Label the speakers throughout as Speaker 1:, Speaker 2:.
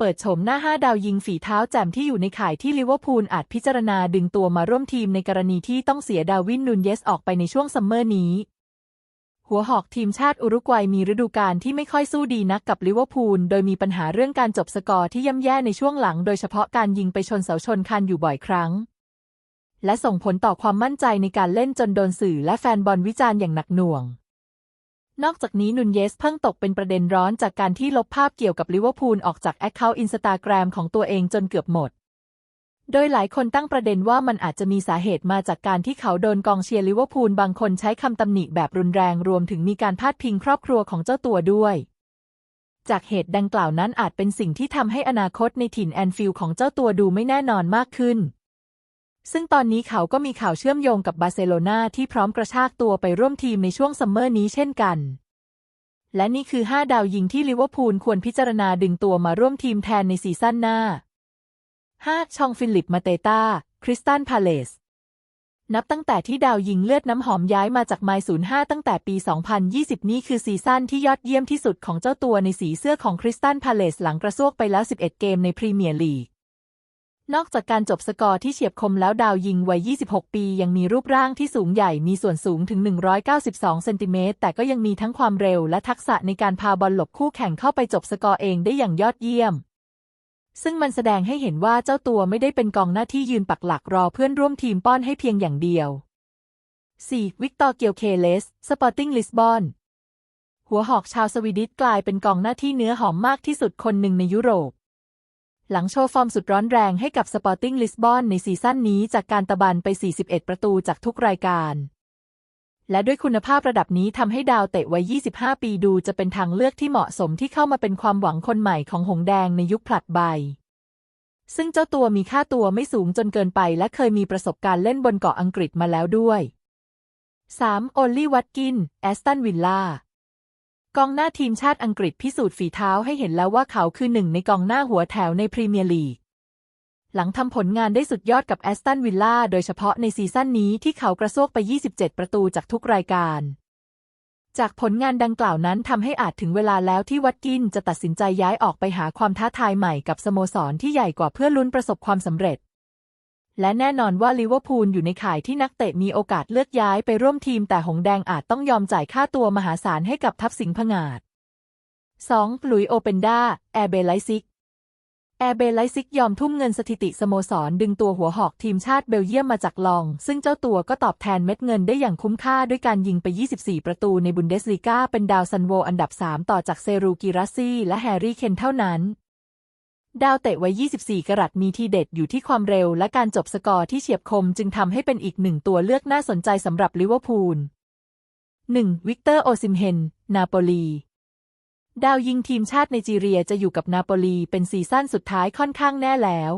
Speaker 1: เปิดโฉมหน้าห้าดาวยิงฝีเท้าแจ่มที่อยู่ในข่ายที่ลิเวอร์พูลอาจพิจารณาดึงตัวมาร่วมทีมในกรณีที่ต้องเสียดาวินนูนเยสออกไปในช่วงซัมเมอร์นี้ หัวหอกทีมชาติอุรุกวัยมีฤดูกาลที่ไม่ค่อยสู้ดีนักกับลิเวอร์พูลโดยมีปัญหาเรื่องการจบสกอร์ที่ย่ำแย่ในช่วงหลัง โดยเฉพาะการยิงไปชนเสาชนคานอยู่บ่อยครั้ง และส่งผลต่อความมั่นใจในการเล่นจนโดนสื่อและแฟนบอลวิจารณ์อย่างหนักหน่วง นอกจากนี้นุนเยสเพิ่งตกเป็นประเด็นร้อนจากการที่ลบภาพเกี่ยวกับลิเวอร์พูลออกจากแอคเคาท์อินสตาแกรมของตัวเองจนเกือบหมด โดยหลายคนตั้งประเด็นว่ามันอาจจะมีสาเหตุมาจากการที่เขาโดนกองเชียร์ลิเวอร์พูลบางคนใช้คำตำหนิแบบรุนแรงรวมถึงมีการพาดพิงครอบครัวของเจ้าตัวด้วย จากเหตุดังกล่าวนั้นอาจเป็นสิ่งที่ทำให้อนาคตในถิ่นแอนฟิลด์ของเจ้าตัวดูไม่แน่นอนมากขึ้น ซึ่งตอนนี้เขาก็มีข่าวเชื่อมโยงกับบาร์เซโลนาที่พร้อมกระชากตัวไปร่วมทีมในช่วงซัมเมอร์นี้เช่นกัน และนี่คือ 5 ดาวยิงที่ลิเวอร์พูลควรพิจารณาดึงตัวมาร่วมทีมแทนในซีซั่นหน้า 5. ชองฟิลิปมาเตตาคริสตันพาเลสนับตั้งแต่ที่ดาวยิงเลือดน้ำหอมย้ายมาจากไมล์05 ตั้งแต่ปี 2020 นี่คือซีซั่นที่ยอดเยี่ยมที่สุดของเจ้าตัวในสีเสื้อของคริสตันพาเลสหลังกระซวกไปแล้ว 11 เกมในพรีเมียร์ลีก นอกจากการจบสกอร์ที่เฉียบคมแล้วดาวยิงวัย 26 ปี ยังมีรูปร่างที่สูงใหญ่มีส่วนสูงถึง 192 เซนติเมตร แต่ก็ยังมีทั้งความเร็วและทักษะในการพาบอลหลบคู่แข่งเข้าไปจบสกอร์เองได้อย่างยอดเยี่ยม ซึ่งมันแสดงให้เห็นว่าเจ้าตัวไม่ได้เป็นกองหน้าที่ยืนปักหลักรอเพื่อนร่วมทีมป้อนให้เพียงอย่างเดียว 4. วิกตอร์เกียวเคเลส สปอร์ติ้งลิสบอนหัวหอกชาวสวีดิชกลายเป็นกองหน้าที่เนื้อหอมมากที่สุดคนหนึ่งในยุโรป หลังโชว์ฟอร์มสุดร้อนแรงให้กับสปอร์ติ้งลิสบอนในซีซั่นนี้จากการตะบันไป 41 ประตูจากทุกรายการ และด้วยคุณภาพระดับนี้ทำให้ดาวเตะวัย 25 ปีดูจะเป็นทางเลือกที่เหมาะสมที่เข้ามาเป็นความหวังคนใหม่ของหงแดงในยุคผลัดใบ ซึ่งเจ้าตัวมีค่าตัวไม่สูงจนเกินไป และเคยมีประสบการณ์เล่นบนเกาะอังกฤษมาแล้วด้วย 3. โอลลี่วัตกิน แอสตันวิลล่า กองหน้าทีมชาติอังกฤษพิสูจน์ฝีเท้าให้เห็นแล้วว่าเขาคือหนึ่งในกองหน้าหัวแถวในพรีเมียร์ลีก หลังทำผลงานได้สุดยอดกับแอสตันวิลล่าโดยเฉพาะในซีซั่นนี้ที่เขากระโซกไป 27 ประตูจากทุกรายการ จากผลงานดังกล่าวนั้นทำให้อาจถึงเวลาแล้วที่วัตกินจะตัดสินใจย้ายออกไปหาความท้าทายใหม่กับสโมสรที่ใหญ่กว่าเพื่อลุ้นประสบความสำเร็จ และแน่นอนว่าลิเวอร์พูลอยู่ในข่ายที่นักเตะมีโอกาสเลือกย้ายไปร่วมทีมแต่หงแดงอาจต้องยอมจ่ายค่าตัวมหาศาลให้กับทัพสิงห์ผงาด 2. หลุยโอเปนดาแอร์เบไลซิกแอร์เบไลซิกยอมทุ่มเงินสถิติสโมสร ดึงตัวหัวหอกทีมชาติเบลเยียมมาจากลอง ซึ่งเจ้าตัวก็ตอบแทนเม็ดเงินได้อย่างคุ้มค่าด้วยการยิงไป 24 ประตูในบุนเดสลีกาเป็นดาวซันโวอันดับ 3 ต่อจากเซรูกิรัสซี่และแฮร์รี่เคนเท่านั้น ดาวเตะไว้24 กรัตมีทีเด็ดอยู่ที่ความเร็วและการจบสกอร์ที่เฉียบคมจึงทำให้เป็นอีกหนึ่งตัวเลือกน่าสนใจสำหรับลิเวอร์พูล 1. วิกเตอร์โอซิมเฮน นาโปลี ดาวยิงทีมชาติไนจีเรียจะอยู่กับนาโปลีเป็นซีซั่นสุดท้ายค่อนข้างแน่แล้ว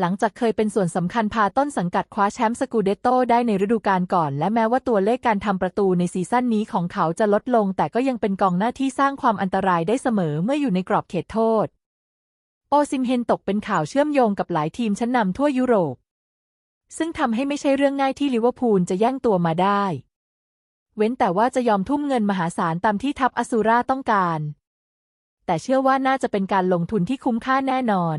Speaker 1: หลังจากเคยเป็นส่วนสำคัญพาต้นสังกัดคว้าแชมป์สกูเดตโต้ได้ในฤดูกาลก่อน และแม้ว่าตัวเลขการทำประตูในซีซั่นนี้ของเขาจะลดลง แต่ก็ยังเป็นกองหน้าที่สร้างความอันตรายได้เสมอเมื่ออยู่ในกรอบเขตโทษ ซิมเฮนตกเป็นข่าวเชื่อมโยงกับหลายทีมชั้นนำทั่วยุโรป ซึ่งทำให้ไม่ใช่เรื่องง่ายที่ลิเวอร์พูลจะแย่งตัวมาได้ เว้นแต่ว่าจะยอมทุ่มเงินมหาศาลตามที่ทัพอสูราต้องการ แต่เชื่อว่าน่าจะเป็นการลงทุนที่คุ้มค่าแน่นอน